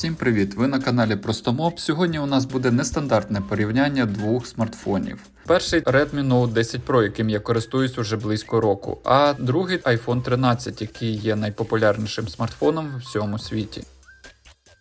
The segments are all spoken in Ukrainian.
Всім привіт! Ви на каналі Простомоб. Сьогодні у нас буде нестандартне порівняння двох смартфонів. Перший Redmi Note 10 Pro, яким я користуюсь уже близько року, а другий iPhone 13, який є найпопулярнішим смартфоном в всьому світі.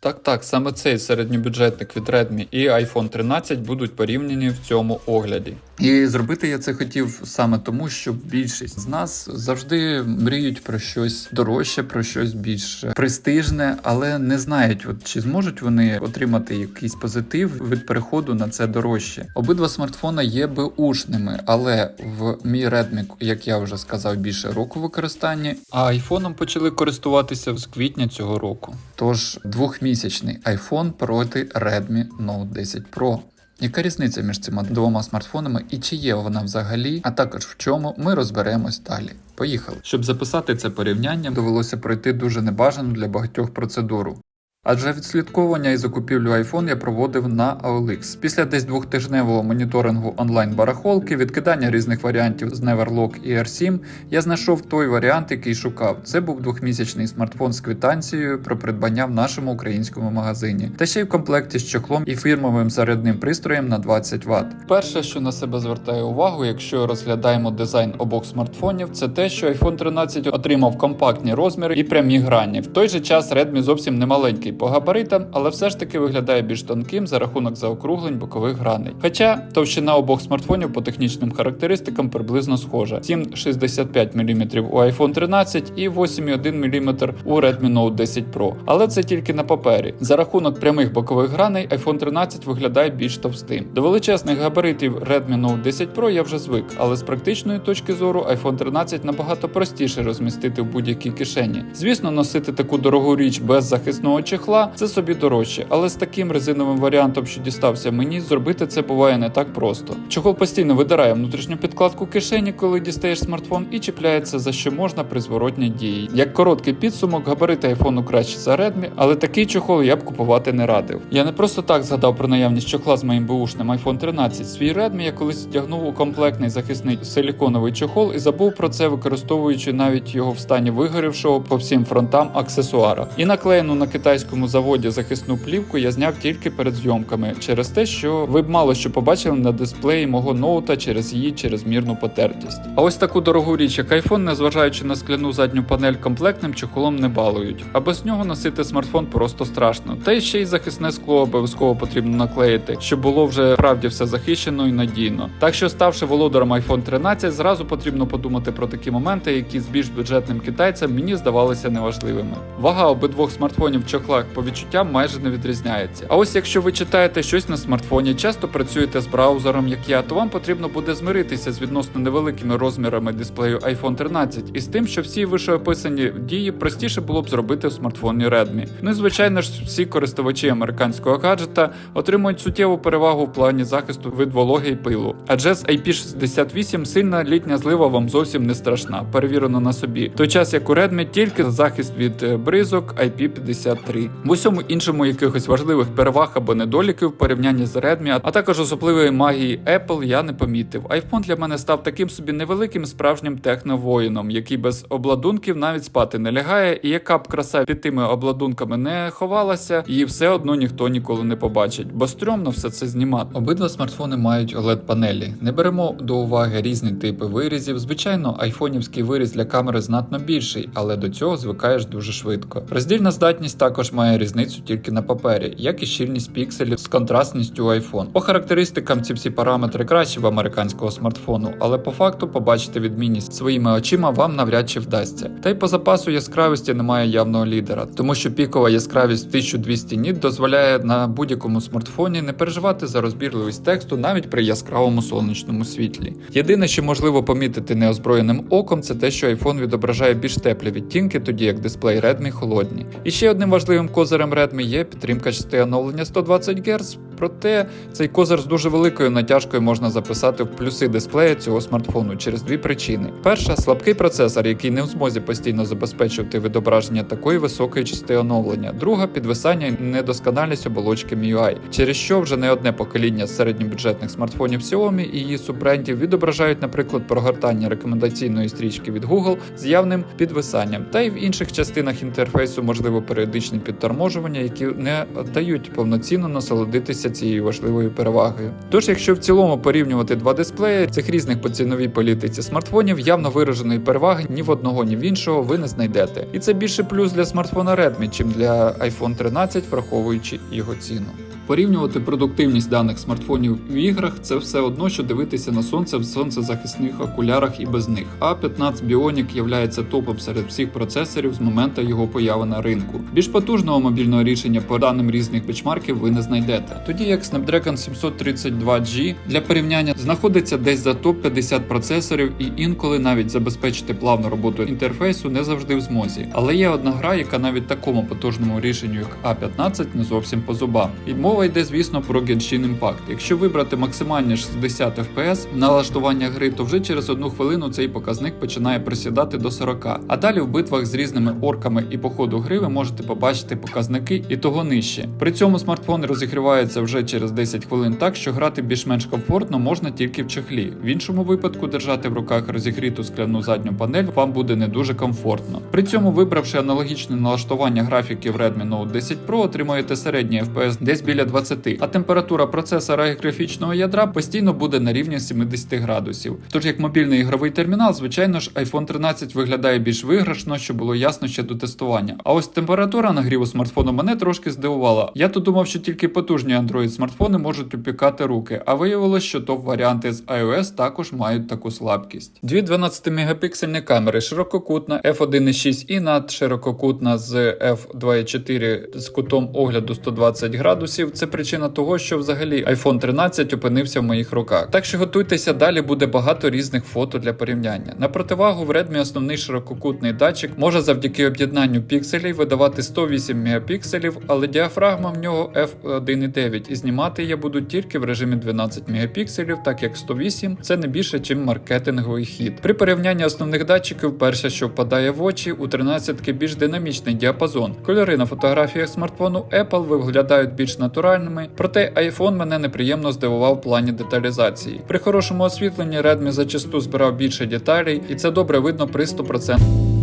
Так, так, саме цей середньобюджетник від Redmi і iPhone 13 будуть порівняні в цьому огляді. І зробити я це хотів саме тому, що більшість з нас завжди мріють про щось дорожче, про щось більш престижне, але не знають, от чи зможуть вони отримати якийсь позитив від переходу на це дорожче. Обидва смартфони є беушними, але в мій Redmi, як я вже сказав, більше року використання, а айфоном почали користуватися з квітня цього року. Тож двохмісячний iPhone проти Redmi Note 10 Pro. Яка різниця між цими двома смартфонами і чи є вона взагалі, а також в чому ми розберемось далі. Поїхали. Щоб записати це порівняння, довелося пройти дуже небажану для багатьох процедуру. Адже відслідковування і закупівлю iPhone я проводив на OLX. Після десь двохтижневого моніторингу онлайн барахолки, відкидання різних варіантів з Neverlock і R7, я знайшов той варіант, який шукав. Це був двохмісячний смартфон з квитанцією про придбання в нашому українському магазині, та ще й в комплекті з чохлом і фірмовим зарядним пристроєм на 20 Вт. Перше, що на себе звертає увагу, якщо розглядаємо дизайн обох смартфонів, це те, що iPhone 13 отримав компактні розміри і прямі грані. В той же час Redmi зовсім не маленький по габаритам, але все ж таки виглядає більш тонким за рахунок заокруглень бокових граней. Хоча товщина обох смартфонів по технічним характеристикам приблизно схожа: 7,65 мм у iPhone 13 і 8,1 мм у Redmi Note 10 Pro. Але це тільки на папері. За рахунок прямих бокових граней iPhone 13 виглядає більш товстим. До величезних габаритів Redmi Note 10 Pro я вже звик, але з практичної точки зору iPhone 13 набагато простіше розмістити в будь-якій кишені. Звісно, носити таку дорогу річ без захисного чехла це собі дорожче, але з таким резиновим варіантом, що дістався мені, зробити це буває не так просто. Чохол постійно видирає внутрішню підкладку кишені, коли дістаєш смартфон, і чіпляється за що можна при зворотній дії. Як короткий підсумок, габарити айфону краще за Redmi, але такий чохол я б купувати не радив. Я не просто так згадав про наявність чохла з моїм бушним iPhone 13. Свій Redmi я колись вдягнув у комплектний захисний силіконовий чохол і забув про це, використовуючи навіть його в стані вигорівшого по всім фронтам аксесуара. І наклеєну на китайському заводі захисну плівку я зняв тільки перед зйомками, через те, що ви б мало що побачили на дисплеї мого ноута через її чрезмірну потертість. А ось таку дорогу річ, як iPhone, незважаючи на скляну задню панель комплектним чохолом не балують, а без нього носити смартфон просто страшно. Та ще й захисне скло обов'язково потрібно наклеїти, щоб було вже справді все захищено і надійно. Так що, ставши володарем iPhone 13, зразу потрібно подумати про такі моменти, які з більш бюджетним китайцям мені здавалися неважливими. Вага обидвох смартфонів в чохлах по відчуттям майже не відрізняється. А ось якщо ви читаєте щось на смартфоні, часто працюєте з браузером, як я, то вам потрібно буде змиритися з відносно невеликими розмірами дисплею iPhone 13 і з тим, що всі вищеописані дії простіше було б зробити в смартфоні Redmi. Ну і звичайно ж, всі користувачі американського гаджета отримують суттєву перевагу в плані захисту від вологи і пилу. Адже з IP68 сильна літня злива вам зовсім не страшна, перевірено на собі. Той час як у Redmi тільки захист від е, бризок IP53. В усьому іншому якихось важливих переваг або недоліків в порівнянні з Redmi, а також особливої магії Apple я не помітив. iPhone для мене став таким собі невеликим справжнім техновоїном, який без обладунків навіть спати не лягає, і яка б краса під тими обладунками не ховалася, її все одно ніхто ніколи не побачить, бо стрьомно все це знімати. Обидва смартфони мають oled панелі. Не беремо до уваги різні типи вирізів. Звичайно, айфонівський виріз для камери знатно більший, але до цього звикаєш дуже швидко. Роздільна здатність також має різницю тільки на папері, як і щільність пікселів з контрастністю iPhone. По характеристикам ці всі параметри кращі в американського смартфону, але по факту побачити відмінність своїми очима вам навряд чи вдасться. Та й по запасу яскравості немає явного лідера, тому що пікова яскравість 1200 ніт дозволяє на будь-якому смартфоні не переживати за розбірливість тексту навіть при яскравому сонячному світлі. Єдине, що можливо помітити неозброєним оком, це те, що iPhone відображає більш теплі відтінки, тоді як дисплей Redmi холодні. І ще одним важливим козирем Redmi є підтримка частоти оновлення 120 Гц. Проте цей козир з дуже великою натяжкою можна записати в плюси дисплея цього смартфону через дві причини: перша слабкий процесор, який не в змозі постійно забезпечувати відображення такої високої частоти оновлення. Друга підвисання і недосконалість оболочки MIUI, через що вже не одне покоління середньобюджетних смартфонів Xiaomi і її суббрендів відображають, наприклад, прогортання рекомендаційної стрічки від Google з явним підвисанням, та й в інших частинах інтерфейсу можливо періодичне підторможування, які не дають повноцінно насолодитися цією важливою перевагою. Тож, якщо в цілому порівнювати два дисплеї цих різних по ціновій політиці смартфонів, явно вираженої переваги ні в одного, ні в іншого ви не знайдете. І це більше плюс для смартфона Redmi, чим для iPhone 13, враховуючи його ціну. Порівнювати продуктивність даних смартфонів в іграх це все одно, що дивитися на сонце в сонцезахисних окулярах і без них. A15 Bionic являється топом серед всіх процесорів з моменту його появи на ринку. Більш потужного мобільного рішення по даним різних бечмарків ви не знайдете. Тоді як Snapdragon 732G для порівняння знаходиться десь за топ 50 процесорів і інколи навіть забезпечити плавну роботу інтерфейсу не завжди в змозі. Але є одна гра, яка навіть такому потужному рішенню, як A15, не зовсім по зубам. І мова йде, звісно, про Genshin Impact. Якщо вибрати максимальні 60 FPS налаштування гри, то вже через одну хвилину цей показник починає присідати до 40. А далі в битвах з різними орками і по ходу гри ви можете побачити показники і того нижче. При цьому смартфон розігрівається вже через 10 хвилин так, що грати більш-менш комфортно можна тільки в чехлі. В іншому випадку держати в руках розігріту скляну задню панель вам буде не дуже комфортно. При цьому, вибравши аналогічне налаштування графіки в Redmi Note 10 Pro, отримаєте середній FPS десь біля 20, а температура процесора і графічного ядра постійно буде на рівні 70 градусів. Тож як мобільний ігровий термінал, звичайно ж, iPhone 13 виглядає більш виграшно, що було ясно ще до тестування. А ось температура нагріву смартфону мене трошки здивувала. Я то думав, що тільки потужні Android смартфони можуть опікати руки, а виявилось, що топ-варіанти з iOS також мають таку слабкість. Дві 12-мегапіксельні камери, ширококутна f1.6 і надширококутна з f2.4 з кутом огляду 120 градусів. Це причина того, що взагалі iPhone 13 опинився в моїх руках. Так що готуйтеся, далі буде багато різних фото для порівняння. На противагу в Redmi основний ширококутний датчик може завдяки об'єднанню пікселів видавати 108 мегапікселів, але діафрагма в нього f1.9 і знімати я буду тільки в режимі 12 мегапікселів, так як 108 це не більше, ніж маркетинговий хід. При порівнянні основних датчиків, перше, що впадає в очі, у 13 більш динамічний діапазон. Кольори на фотографіях смартфону Apple виглядають більш натуральними, проте iPhone мене неприємно здивував в плані деталізації. При хорошому освітленні Redmi зачасту збирав більше деталей, і це добре видно при 100%.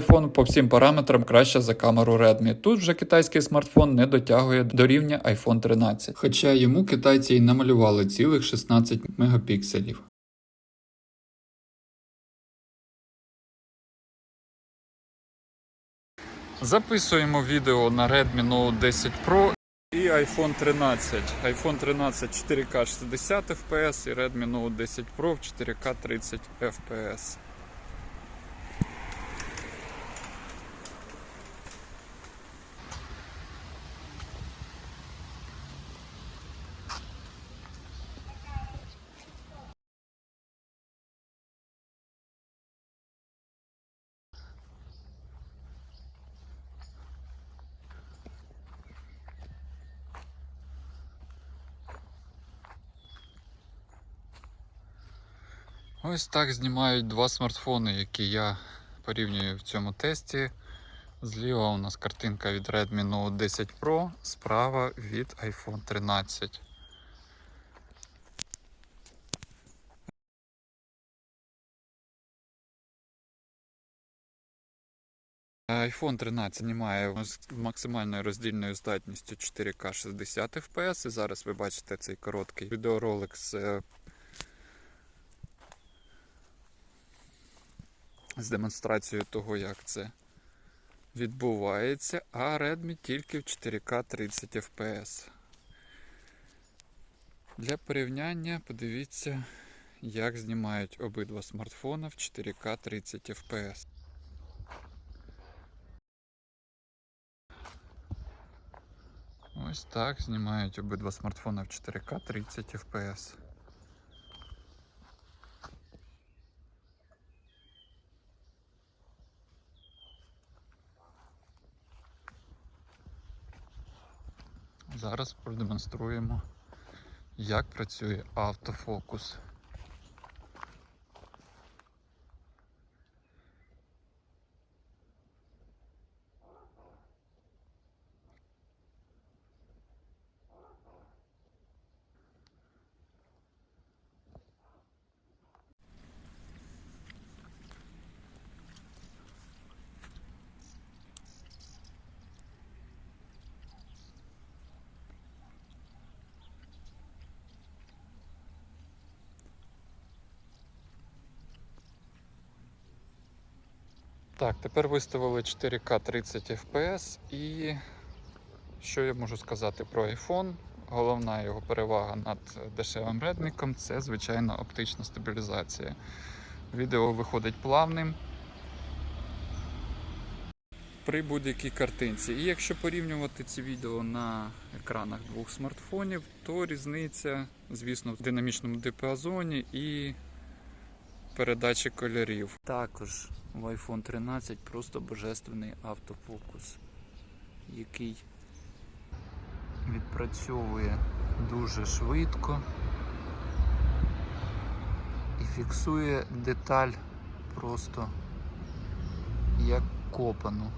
iPhone по всім параметрам краща за камеру Redmi. Тут вже китайський смартфон не дотягує до рівня iPhone 13. Хоча йому китайці й намалювали цілих 16 мегапікселів. Записуємо відео на Redmi Note 10 Pro і iPhone 13. iPhone 13 4К 60 FPS і Redmi Note 10 Pro в 4К 30 FPS. Ось так знімають два смартфони, які я порівнюю в цьому тесті. Зліва у нас картинка від Redmi Note 10 Pro, справа від iPhone 13. iPhone 13 знімає з максимальною роздільною здатністю 4К 60 FPS. І зараз ви бачите цей короткий відеоролик з з демонстрацією того, як це відбувається, а Redmi тільки в 4К 30 FPS. Для порівняння подивіться, як знімають обидва смартфона в 4К 30 FPS. Ось так знімають обидва смартфона в 4К 30 FPS. Зараз продемонструємо, як працює автофокус. Так, тепер виставили 4К 30 FPS і що я можу сказати про iPhone? Головна його перевага над дешевим редміком це звичайно оптична стабілізація. Відео виходить плавним при будь-якій картинці. І якщо порівнювати ці відео на екранах двох смартфонів, то різниця, звісно, в динамічному дипіазоні і передачі кольорів. Також в iPhone 13 просто божественний автофокус, який відпрацьовує дуже швидко і фіксує деталь просто як копану.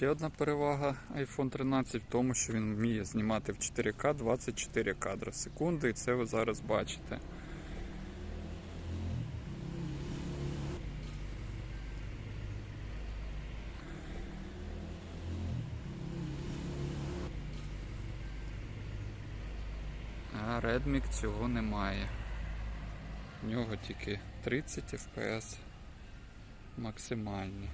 Ще одна перевага iPhone 13 в тому, що він вміє знімати в 4К 24 кадри в секунду, і це ви зараз бачите. А Redmi цього немає. В нього тільки 30 FPS максимальні.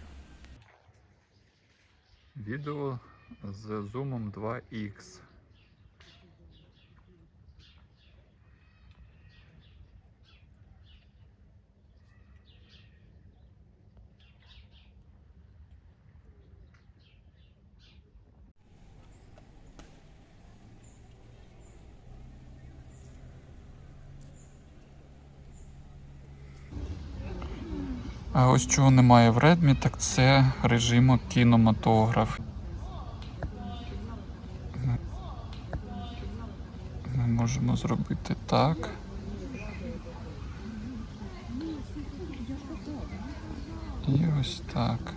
Відео з зумом 2X. Ось чого немає в Redmi, так це режиму кінематограф. Ми можемо зробити так. І ось так.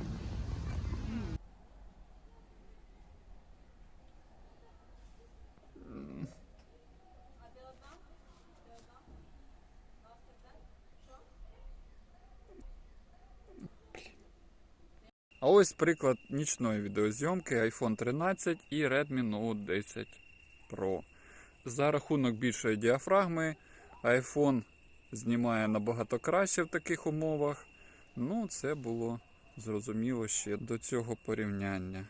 Ось приклад нічної відеозйомки iPhone 13 і Redmi Note 10 Pro. За рахунок більшої діафрагми iPhone знімає набагато краще в таких умовах. Ну, це було зрозуміло ще до цього порівняння.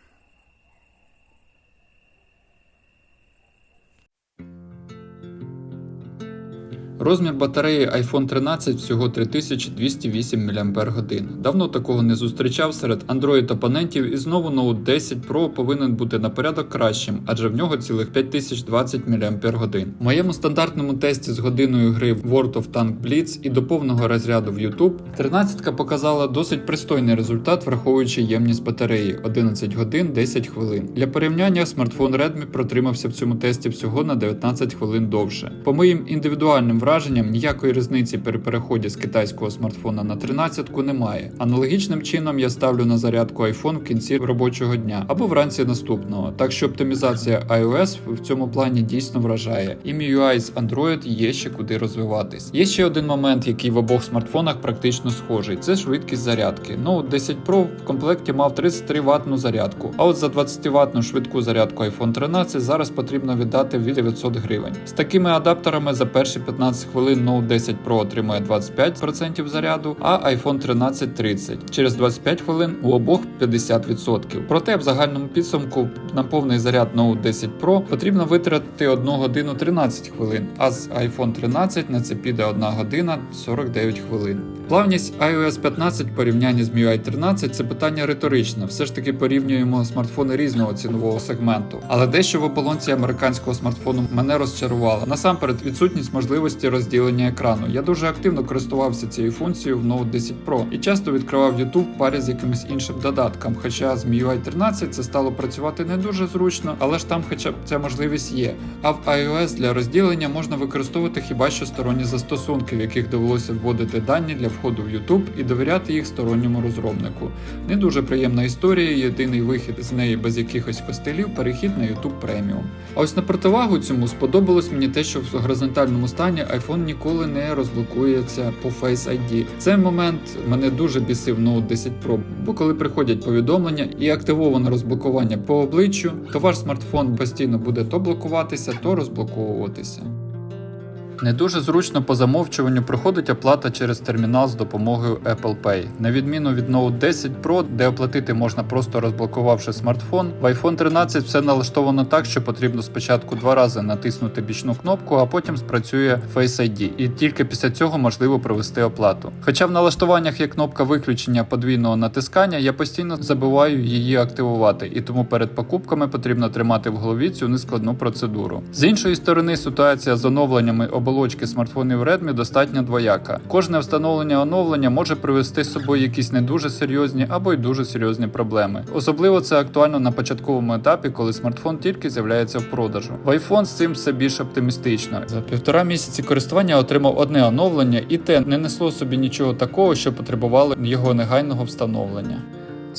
Розмір батареї iPhone 13 всього 3208 мАч. Давно такого не зустрічав серед Android опонентів і знову Note 10 Pro повинен бути на порядок кращим, адже в нього цілих 5020 мАч. В моєму стандартному тесті з годиною гри в World of Tank Blitz і до повного розряду в YouTube 13 показала досить пристойний результат, враховуючи ємність батареї 11 годин 10 хвилин. Для порівняння смартфон Redmi протримався в цьому тесті всього на 19 хвилин довше. По моїм індивідуальним враженням ніякої різниці при переході з китайського смартфона на 13-ку немає. Аналогічним чином я ставлю на зарядку iPhone в кінці робочого дня або вранці наступного. Так що оптимізація iOS в цьому плані дійсно вражає. І MIUI з Android є ще куди розвиватись. Є ще один момент, який в обох смартфонах практично схожий: це швидкість зарядки. Note 10 Pro в комплекті мав 33 ватну зарядку. А от за 20 ватну швидку зарядку iPhone 13 зараз потрібно віддати від 900 гривень. З такими адаптерами за перші 15 хвилин Note 10 Pro отримує 25% заряду, а iPhone 13 30. Через 25 хвилин у обох 50%. Проте в загальному підсумку на повний заряд Note 10 Pro потрібно витратити 1 годину 13 хвилин, а з iPhone 13 на це піде 1 година 49 хвилин. Плавність iOS 15 в порівнянні з MIUI 13 це питання риторичне. Все ж таки порівнюємо смартфони різного цінового сегменту. Але дещо в оболонці американського смартфону мене розчарувало. Насамперед, відсутність можливості розділення екрану. Я дуже активно користувався цією функцією в Note 10 Pro і часто відкривав YouTube парі з якимось іншим додатком. Хоча з MIUI 13 це стало працювати не дуже зручно, але ж там хоча б ця можливість є. А в iOS для розділення можна використовувати хіба що сторонні застосунки, в яких довелося вводити дані для входу в YouTube і довіряти їх сторонньому розробнику. Не дуже приємна історія, єдиний вихід з неї без якихось костелів перехід на YouTube Premium. А ось на противагу цьому сподобалось мені те, що в горизонтальному стані iPhone ніколи не розблокується по Face ID. Цей момент мене дуже бісив Note 10 Pro, бо коли приходять повідомлення і активоване розблокування по обличчю, то ваш смартфон постійно буде то блокуватися, то розблоковуватися. Не дуже зручно по замовчуванню проходить оплата через термінал з допомогою Apple Pay. На відміну від Note 10 Pro, де оплатити можна просто розблокувавши смартфон, в iPhone 13 все налаштовано так, що потрібно спочатку два рази натиснути бічну кнопку, а потім спрацює Face ID, і тільки після цього можливо провести оплату. Хоча в налаштуваннях є кнопка виключення подвійного натискання, я постійно забуваю її активувати, і тому перед покупками потрібно тримати в голові цю нескладну процедуру. З іншої сторони, ситуація з оновленнями оболочки смартфонів Redmi достатньо двояка. Кожне встановлення оновлення може привести з собою якісь не дуже серйозні або й дуже серйозні проблеми. Особливо це актуально на початковому етапі, коли смартфон тільки з'являється в продажу. В iPhone з цим все більш оптимістично. За півтора місяці користування отримав одне оновлення, і те не несло собі нічого такого, що потребувало його негайного встановлення.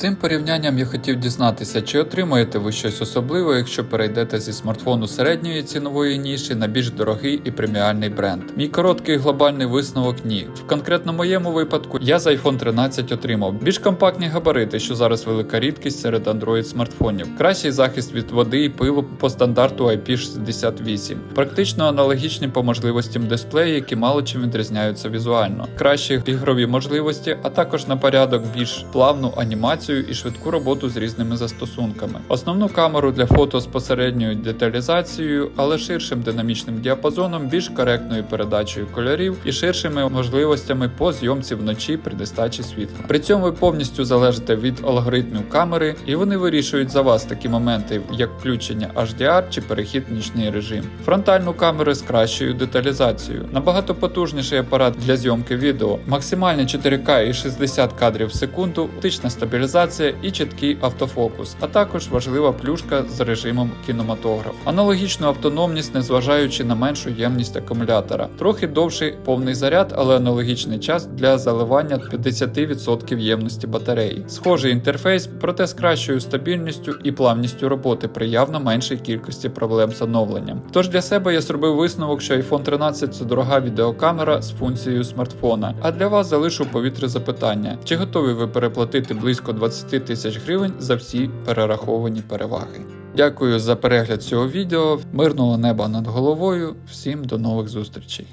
Цим порівнянням я хотів дізнатися, чи отримаєте ви щось особливе, якщо перейдете зі смартфону середньої цінової ніші на більш дорогий і преміальний бренд. Мій короткий глобальний висновок ні. В конкретно моєму випадку я з iPhone 13 отримав більш компактні габарити, що зараз велика рідкість серед Android смартфонів, кращий захист від води і пилу по стандарту IP68, практично аналогічні по можливостям дисплеї, які мало чим відрізняються візуально, кращі ігрові можливості, а також на порядок більш плавну анімацію і швидку роботу з різними застосунками. Основну камеру для фото з посередньою деталізацією, але ширшим динамічним діапазоном, більш коректною передачею кольорів і ширшими можливостями по зйомці вночі при нестачі світла. При цьому ви повністю залежите від алгоритмів камери, і вони вирішують за вас такі моменти, як включення HDR чи перехід в нічний режим. Фронтальну камеру з кращою деталізацією, набагато потужніший апарат для зйомки відео, максимальні 4К і 60 кадрів в секунду, оптична стабілізація і чіткий автофокус, а також важлива плюшка з режимом кінематограф. Аналогічну автономність, незважаючи на меншу ємність акумулятора, трохи довший повний заряд, але аналогічний час для заливання 50% ємності батареї. Схожий інтерфейс, проте з кращою стабільністю і плавністю роботи при явно меншій кількості проблем з оновленням. Тож для себе я зробив висновок, що iPhone 13 це дорога відеокамера з функцією смартфона. А для вас залишу в повітрі запитання: чи готові ви переплатити близько 20 тисяч гривень за всі перераховані переваги. Дякую за перегляд цього відео. Мирного неба над головою. Всім до нових зустрічей.